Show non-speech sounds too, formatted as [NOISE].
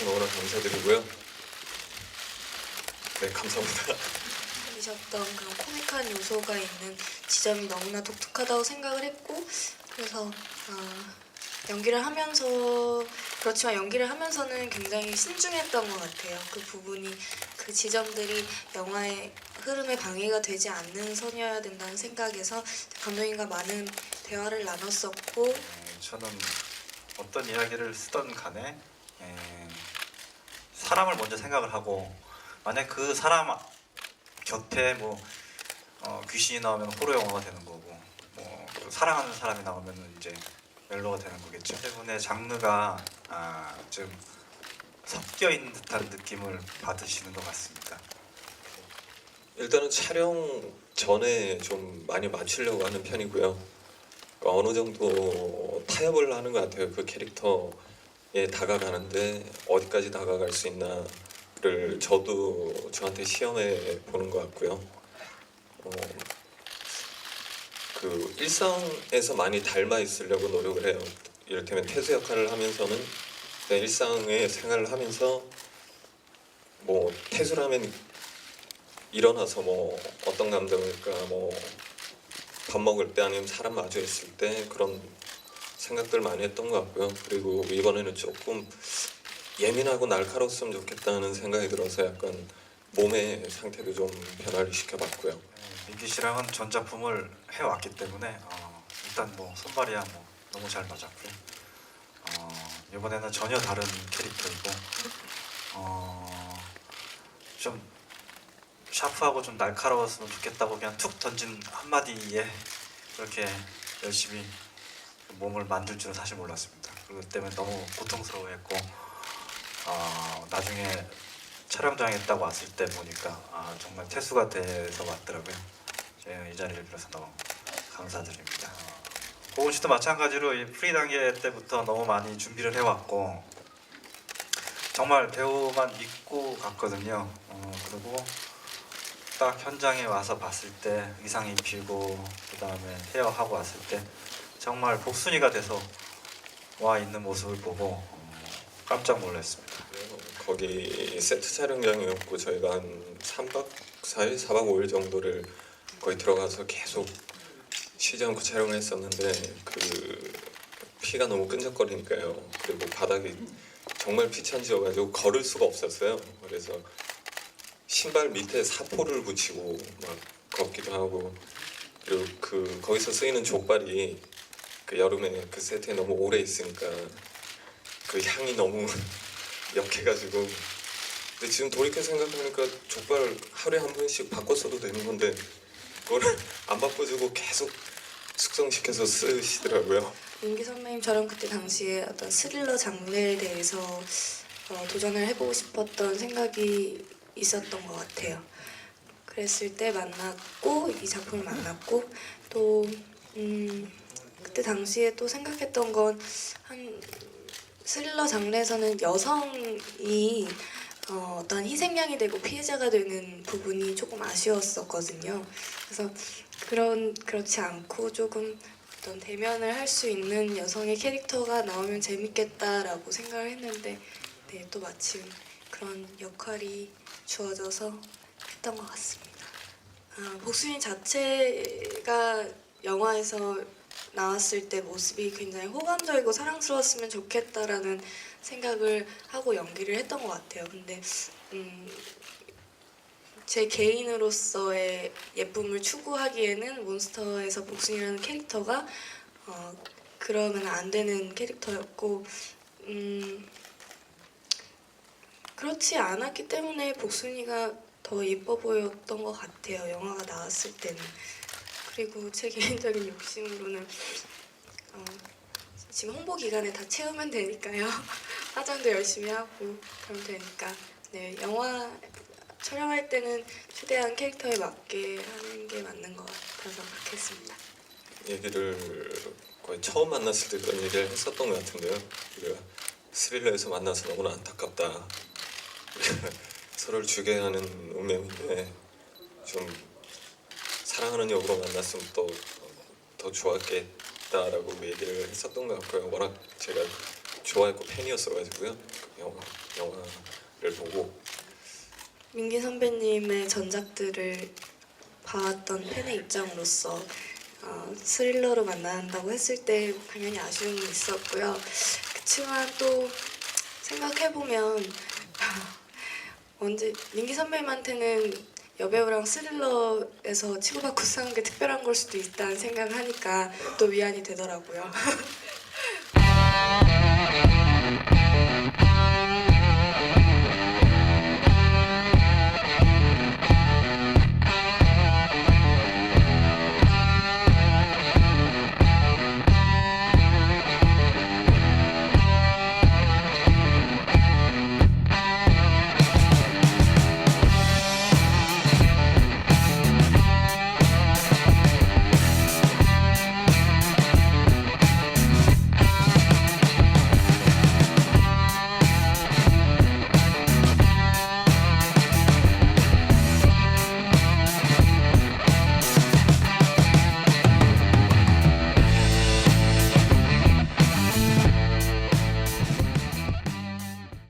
와주셔서 너무나 감사드리고요. 네, 감사합니다. 이셨던 그런 코믹한 요소가 있는 지점이 너무나 독특하다고 생각을 했고 그래서 어, 연기를 하면서 그렇지만 연기를 하면서는 굉장히 신중했던 것 같아요. 그 부분이 그 지점들이 영화의 흐름에 방해가 되지 않는 선이어야 된다는 생각에서 감독님과 많은 대화를 나눴었고 에, 저는 어떤 이야기를 쓰던 간에 에, 사람을 먼저 생각을 하고 만약 그 사람 곁에 뭐 어, 귀신이 나오면 호러 영화가 되는 거고 뭐또 사랑하는 사람이 나오면 이제 멜로가 되는 거겠죠. 때문에 장르가 아, 좀 섞여 있는 듯한 느낌을 받으시는 것 같습니다. 일단은 촬영 전에 좀 많이 맞추려고 하는 편이고요. 그러니까 어느 정도 타협을 하는 것 같아요. 그 캐릭터 에 다가가는데 어디까지 다가갈 수 있나를 저도 저한테 시험해 보는 것 같고요. 어, 그 일상에서 많이 닮아 있으려고 노력을 해요. 이를테면 태수 역할을 하면서는 그냥 일상의 생활을 하면서 뭐 태수라면 일어나서 뭐 어떤 감정일까 뭐 밥 먹을 때 아니면 사람 마주했을 때 그런 생각들 많이 했던 것 같고요. 그리고 이번에는 조금 예민하고 날카로웠으면 좋겠다는 생각이 들어서 약간 몸의 상태도 좀 변화를 시켜봤고요. 예, 민기 씨랑은 전작품을 해왔기 때문에 어, 일단 뭐 손발이야 뭐 너무 잘 맞았고요. 어, 이번에는 전혀 다른 캐릭터이고 어, 좀 샤프하고 좀 날카로웠으면 좋겠다고 그냥 툭 던진 한마디에 그렇게 열심히 몸을 만들 줄은 사실 몰랐습니다. 그것 때문에 너무 고통스러워했고 어, 나중에 촬영장에 딱 왔을 때 보니까 아, 정말 태수가 돼서 왔더라고요. 이 자리를 빌어서 너무 감사드립니다. 고은 씨도 마찬가지로 이 프리 단계 때부터 너무 많이 준비를 해왔고 정말 배우만 믿고 갔거든요. 어, 그리고 딱 현장에 와서 봤을 때 의상 입히고 그 다음에 헤어하고 왔을 때 정말 복순이가 돼서 와 있는 모습을 보고 어, 깜짝 놀랐습니다. 거기 세트 촬영장이었고 저희가 한 3박 4일, 4박 5일 정도를 거의 들어가서 계속 쉬지 않고 촬영을 했었는데 그 피가 너무 끈적거리니까요. 그리고 바닥이 정말 피천지여가지고 걸을 수가 없었어요. 그래서 신발 밑에 사포를 붙이고 막 걷기도 하고 그리고 그 거기서 쓰이는 족발이 그 여름에 그 세트에 너무 오래 있으니까 그 향이 너무 [LAUGHS] 역해가지고 근데 지금 돌이켜 생각하니까 족발 하루에 한 번씩 바꿨어도 되는 건데 그걸 [LAUGHS] 안 바꿔주고 계속 숙성시켜서 쓰시더라고요. 윤기 선배님처럼 그때 당시에 어떤 스릴러 장르에 대해서 어, 도전을 해보고 싶었던 생각이 있었던 것 같아요. 그랬을 때 만났고 이 작품을 만났고 또 음, 그때 당시에 또 생각했던 건 한 스릴러 장르에서는 여성이 어, 어떤 희생양이 되고 피해자가 되는 부분이 조금 아쉬웠었거든요. 그래서 그런 그렇지 않고 조금 어떤 대면을 할 수 있는 여성의 캐릭터가 나오면 재밌겠다라고 생각을 했는데 네, 또 마침 그런 역할이 주어져서 했던 것 같습니다. 아, 복수인 자체가 영화에서 나왔을 때 모습이 굉장히 호감적이고 사랑스러웠으면 좋겠다라는 생각을 하고 연기를 했던 것 같아요. 근데 음, 제 개인으로서의 예쁨을 추구하기에는 몬스터에서 복순이라는 캐릭터가 어, 그러면 안 되는 캐릭터였고 음, 그렇지 않았기 때문에 복순이가 더 예뻐 보였던 것 같아요. 영화가 나왔을 때는. 그리고 제 개인적인 욕심으로는 어, 지금 홍보 기간에 다 채우면 되니까요. [LAUGHS] 화장도 열심히 하고 그러면 되니까 네 영화 촬영할 때는 최대한 캐릭터에 맞게 하는 게 맞는 것 같아서 그렇게 했습니다. 얘기를 거의 처음 만났을 때 그런 얘기를 했었던 것 같은데요. 우리가 스릴러에서 만나서 너무나 안타깝다. [LAUGHS] 서로를 주게 하는 운명인데 좀 사랑하는 역으로 만났으면 또더 좋았겠다라고 얘기를 했었던 것 같고요. 워낙 제가 좋아했고 팬이었어가지고요. 그 영화 영화를 보고 민기 선배님의 전작들을 봐왔던 팬의 입장으로서 어, 스릴러로 만난다고 했을 때 당연히 아쉬움이 있었고요. 그렇지만 또 생각해보면 언제 민기 선배님한테는 여배우랑 스릴러에서 치고받고 싸운 게 특별한 걸 수도 있다는 생각을 하니까 또 위안이 되더라고요. [LAUGHS]